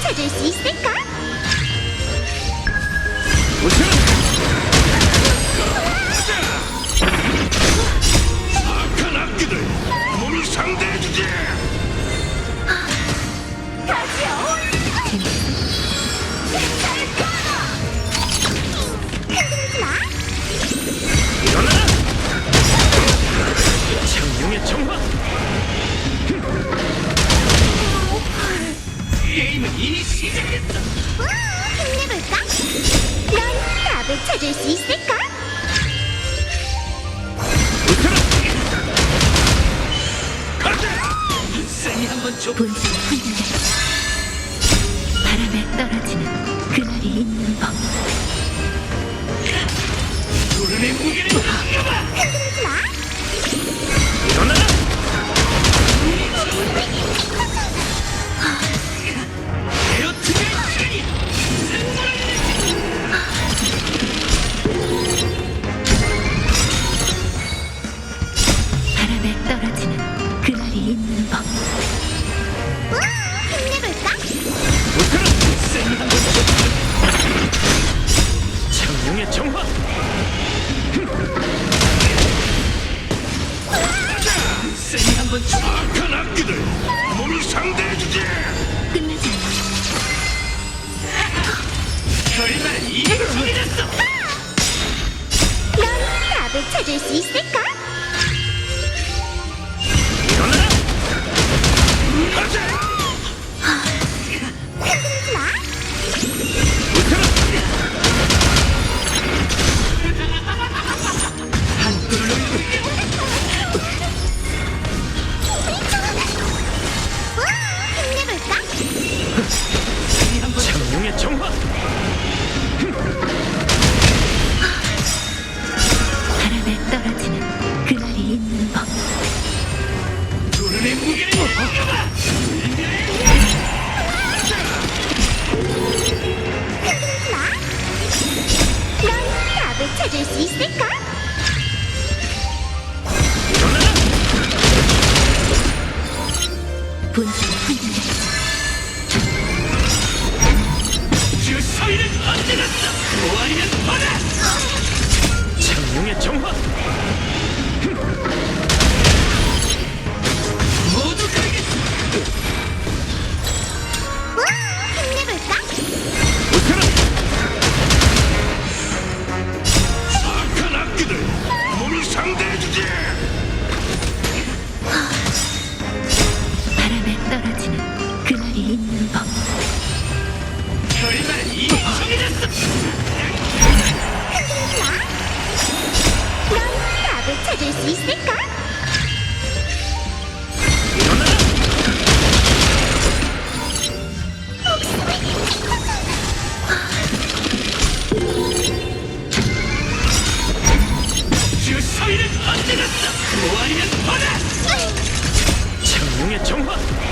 찾을 수 있을까? 힘내볼까? 넌 답을 찾을 수 있을까? 인생이 한번 바람에 떨어지는 그날이 있는 법. 한번 악한 악기들 몸이 상대해주지 끝나지 결말 이해했어! 넌 답을 찾을 수 있을까? 분주사위는안되다 보아리는 바다! 장룡의 정화! 답을 찾을 수 높습니다. 정화!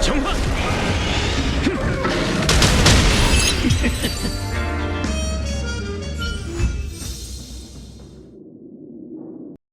强喷